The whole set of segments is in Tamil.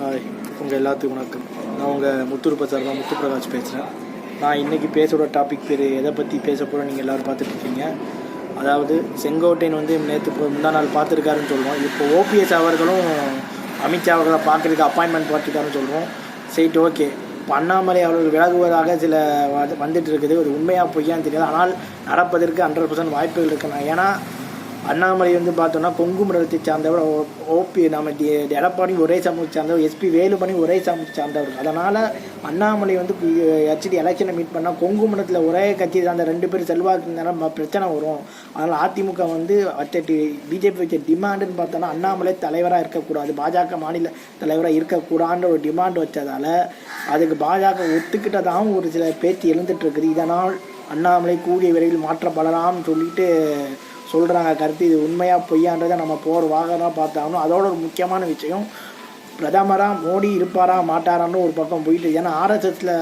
ஹாய். உங்கள் எல்லாத்துக்கும் வணக்கம். நான் உங்கள் முத்தூர் சார் தான் முத்து பிரகாஷ் பேசுகிறேன் நான் இன்றைக்கி பேசுகிற டாபிக் பேர் எதை பற்றி பேச போகிறோம் நீங்கள் எல்லோரும் பார்த்துட்ருக்கீங்க அதாவது செங்கோட்டையன் வந்து நேற்று முந்தா நாள் பார்த்துருக்காருன்னு சொல்லுவோம் இப்போ ஓபிஎஸ் அவர்களும் அமித்ஷா அவர்களை பார்க்குறதுக்கு அப்பாயின்மெண்ட் பார்த்துருக்காருன்னு சொல்கிறோம் சரி ஓகே. இப்போ அண்ணாமலை அவர்கள் விலகுவதாக சில வந்துட்டு இருக்குது. ஒரு உண்மையாக பொய்யான்னு தெரியாது. ஆனால் நடப்பதற்கு ஹண்ட்ரட் பர்சன்ட் வாய்ப்புகள் இருக்குண்ணா. ஏன்னா அண்ணாமலை வந்து பார்த்தோன்னா கொங்கு மண்டலத்தை சார்ந்தவர். ஓபி நம்ம எடப்பாடி ஒரே சமூகத்தை சார்ந்தவர். எஸ்பி வேலுமணி ஒரே சமூகத்தை சார்ந்தவர். அதனால் அண்ணாமலை வந்து ஹெச்டி எலெக்ஷனை மீட் பண்ணால் கொங்கு மண்டலத்தில் ஒரே கட்சி சார்ந்த ரெண்டு பேர் செல்வாக்கு இருந்தாலும் பிரச்சனை வரும். அதனால் அதிமுக வந்து வச்ச பிஜேபி வச்ச டிமாண்டுன்னு பார்த்தோன்னா அண்ணாமலை தலைவராக இருக்கக்கூடாது. பாஜக மாநில தலைவராக இருக்கக்கூடாதுன்ற ஒரு டிமாண்ட் வச்சதால் அதுக்கு பாஜக ஒத்துக்கிட்டதாகவும் ஒரு சில பேச்சு எழுந்துட்டு இருக்குது. இதனால் அண்ணாமலை கூடிய விரைவில் மாற்றப்படலாம்னு சொல்லிட்டு சொல்கிறாங்க கருத்து இது உண்மையாக பொய்யான்றதை நம்ம போகிற வாகனம் பார்த்தாகணும். அதோட ஒரு முக்கியமான விஷயம் பிரதமராக மோடி இருப்பாரா மாட்டாரான்னு ஒரு பக்கம் போயிட்டு ஏன்னா ஆர்எஸ்எஸில்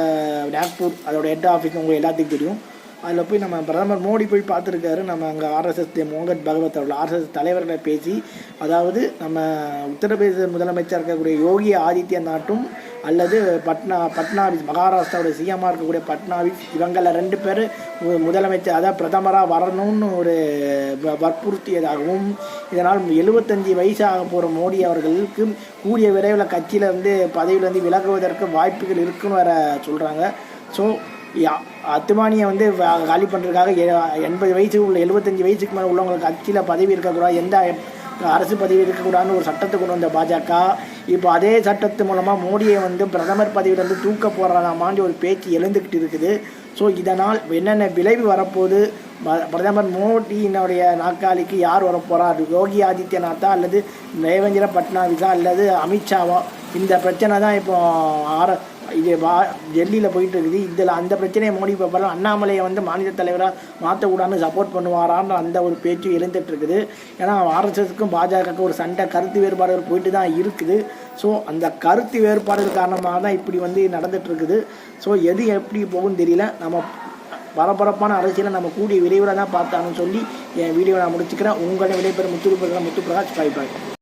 நாக்பூர் அதோட ஹெட் ஆஃபீஸ் உங்களுக்கு எல்லாத்துக்கும் தெரியும். அதில் போய் நம்ம பிரதமர் மோடி போய் பார்த்துருக்காரு. நம்ம அங்கே ஆர்எஸ்எஸ் மோகன் பகவத் அவர்கள் ஆர்எஸ்எஸ் தலைவர்களை பேசி அதாவது நம்ம உத்தரப்பிரதேச முதலமைச்சர் இருக்கக்கூடிய யோகி ஆதித்யநாத்தும் அல்லது பட்னா பட்னாவிஸ் மகாராஷ்டிராவோட சிஎம்மாக இருக்கக்கூடிய பட்னாவிஸ் இவங்கள ரெண்டு பேர் முதலமைச்சர் அதாவது பிரதமராக வரணும்னு ஒரு வ- வற்புறுத்தியதாகவும் இதனால் எழுபத்தஞ்சி வயசாக போகிற மோடி அவர்களுக்கு கூடிய விரைவில் கட்சியிலேருந்து வந்து பதவியிலேருந்து விலகுவதற்கு வாய்ப்புகள் இருக்குன்னு வேற சொல்கிறாங்க ஸோ அத்துமானியை வந்து காலி பண்ணுறதுக்காக எண்பது வயசு உள்ள எழுபத்தஞ்சி வயசுக்கு மேலே உள்ளவங்களுக்கு கட்சியில் பதவி இருக்கக்கூடாது. எந்த அரசு பதவி இருக்கக்கூடாதுன்னு ஒரு சட்டத்தை கொண்டு வந்த பாஜக இப்போ அதே சட்டத்து மூலமாக மோடியை வந்து பிரதமர் பதவியிலேருந்து தூக்க போடுறாமான்னு ஒரு பேச்சு எழுந்துக்கிட்டு இருக்குது. ஸோ இதனால் என்னென்ன விளைவு வரப்போகுது? பிரதமர் மோடியினுடைய நாற்காலிக்கு யார் வரப்போகிறார் யோகி ஆதித்யநாத்தா அல்லது தேவேந்திர பட்னாவிஸா அல்லது அமித்ஷாவா? இந்த பிரச்சனை தான் இப்போ ஆர இது வா டெல்லியில் போயிட்டு இருக்குது. இதில் அந்த பிரச்சனையை மோடி பார்ப்பாரு அண்ணாமலையை வந்து மாநில தலைவராக மாற்றக்கூடாதுன்னு சப்போர்ட் பண்ணுவாரான்னு அந்த ஒரு பேச்சு எழுந்துட்டுருக்குது ஏன்னா ஆர்எஸ்எஸ்க்கும் பாஜகவுக்கும் ஒரு சண்டை கருத்து வேறுபாடுகள் போயிட்டு தான் இருக்குது. ஸோ அந்த கருத்து வேறுபாடுகள் காரணமாக தான் இப்படி வந்து நடந்துகிட்ருக்குது ஸோ எது எப்படி போகும்னு தெரியல. நம்ம பரபரப்பான அரசியலை நம்ம கூடிய விரைவில் தான் பார்த்தாங்கன்னு சொல்லி என் வீடியோ நான் முடிச்சுக்கிறேன். உங்களை விடைபெறும் முத்து முத்து பிரகாஷ் பாய் பாய்